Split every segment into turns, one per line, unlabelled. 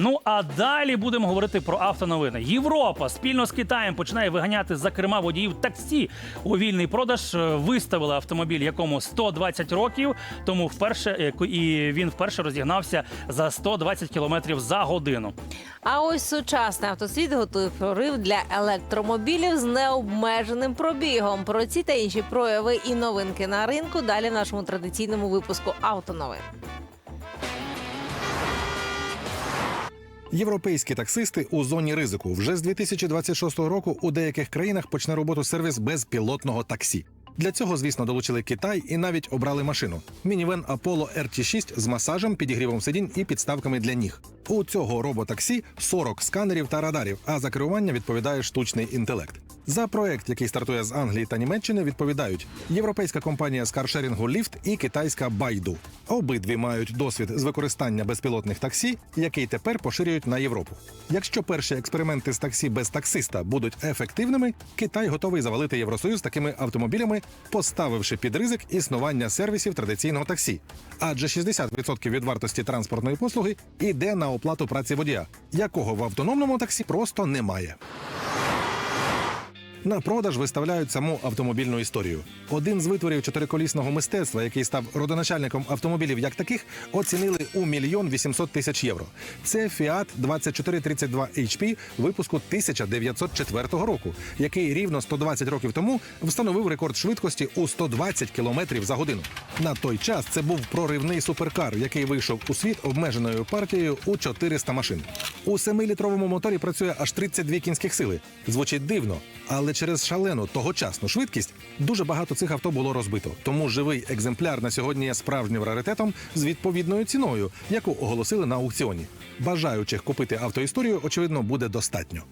Ну а далі будемо говорити про автоновини. Європа спільно з Китаєм починає виганяти за водіїв таксі у вільний продаж. Е, Виставили автомобіль, якому 120 років. Тому вперше е, і він вперше розігнався за 120 кілометрів за годину.
А ось сучасний автосвіт готує прорив для електромобілів з необмеженим пробігом. Про ці та інші прояви і новинки на ринку далі в нашому традиційному випуску автоновин.
Європейські таксисти у зоні ризику вже з 2026 року у деяких країнах почне роботу сервіс безпілотного таксі. Для цього, звісно, долучили Китай і навіть обрали машину. Мінівен Apollo RT6 з масажем, підігрівом сидінь і підставками для ніг. У цього роботаксі 40 сканерів та радарів, а за керування відповідає штучний інтелект. За проект, який стартує з Англії та Німеччини, відповідають європейська компанія з каршерінгу Lyft і китайська Baidu. Обидві мають досвід з використання безпілотних таксі, який тепер поширюють на Європу. Якщо перші експерименти з таксі без таксиста будуть ефективними, Китай готовий завалити Євросоюз такими автомобілями, поставивши під ризик існування сервісів традиційного таксі. Адже 60% від вартості транспортної послуги йде на оплату праці водія, якого в автономному таксі просто немає. На продаж виставляють саму автомобільну історію. Один з витворів чотириколісного мистецтва, який став родоначальником автомобілів як таких, оцінили у мільйон 800 тисяч євро. Це Fiat 2432 HP випуску 1904 року, який рівно 120 років тому встановив рекорд швидкості у 120 км за годину. На той час це був проривний суперкар, який вийшов у світ обмеженою партією у 400 машин. У 7-літровому моторі працює аж 32 кінських сили. Звучить дивно, але через шалену тогочасну швидкість дуже багато цих авто було розбито. Тому живий екземпляр на сьогодні є справжнім раритетом з відповідною ціною, яку оголосили на аукціоні. Бажаючих купити автоісторію, очевидно, буде достатньо.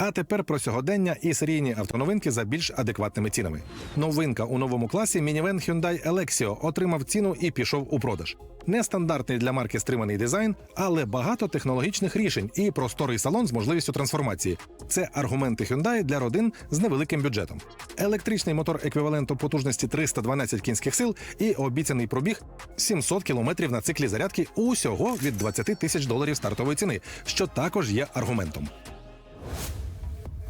А тепер про сьогодення і серійні автоновинки за більш адекватними цінами. Новинка у новому класі мінівен Hyundai Alexio отримав ціну і пішов у продаж. Нестандартний для марки стриманий дизайн, але багато технологічних рішень і просторий салон з можливістю трансформації. Це аргументи Hyundai для родин з невеликим бюджетом. Електричний мотор еквіваленту потужності 312 кінських сил і обіцяний пробіг 700 кілометрів на циклі зарядки усього від 20 тисяч доларів стартової ціни, що також є аргументом.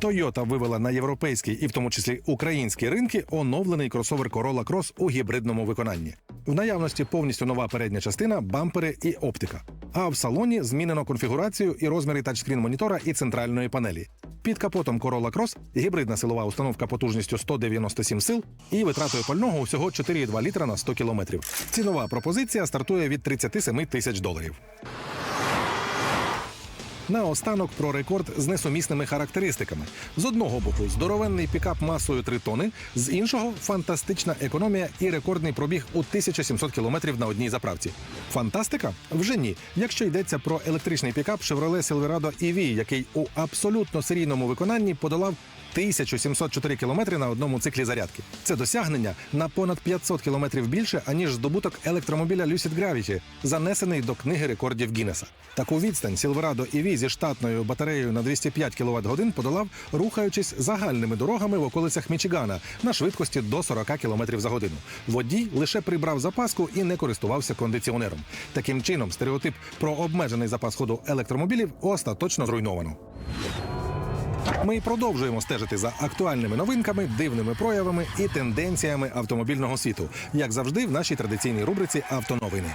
Toyota вивела на європейський і в тому числі українські ринки оновлений кросовер Corolla Cross у гібридному виконанні. В наявності повністю нова передня частина, бампери і оптика. А в салоні змінено конфігурацію і розміри тачскрін монітора і центральної панелі. Під капотом Corolla Cross гібридна силова установка потужністю 197 сил і витратою пального усього 4,2 літра на 100 кілометрів. Цінова пропозиція стартує від 37 тисяч доларів. Наостанок про рекорд з несумісними характеристиками. З одного боку, здоровенний пікап масою 3 тони, з іншого фантастична економія і рекордний пробіг у 1700 кілометрів на одній заправці. Фантастика? Вже ні. Якщо йдеться про електричний пікап Chevrolet Silverado EV, який у абсолютно серійному виконанні подолав 1704 кілометри на одному циклі зарядки. Це досягнення на понад 500 кілометрів більше, аніж здобуток електромобіля Lucid Gravity, занесений до книги рекордів Гіннеса. Таку відстань Silverado EV зі штатною батареєю на 205 кВт годин подолав, рухаючись загальними дорогами в околицях Мічигана на швидкості до 40 км за годину. Водій лише прибрав запаску і не користувався кондиціонером. Таким чином, стереотип про обмежений запас ходу електромобілів остаточно зруйновано. Ми продовжуємо стежити за актуальними новинками, дивними проявами і тенденціями автомобільного світу, як завжди, в нашій традиційній рубриці Автоновини.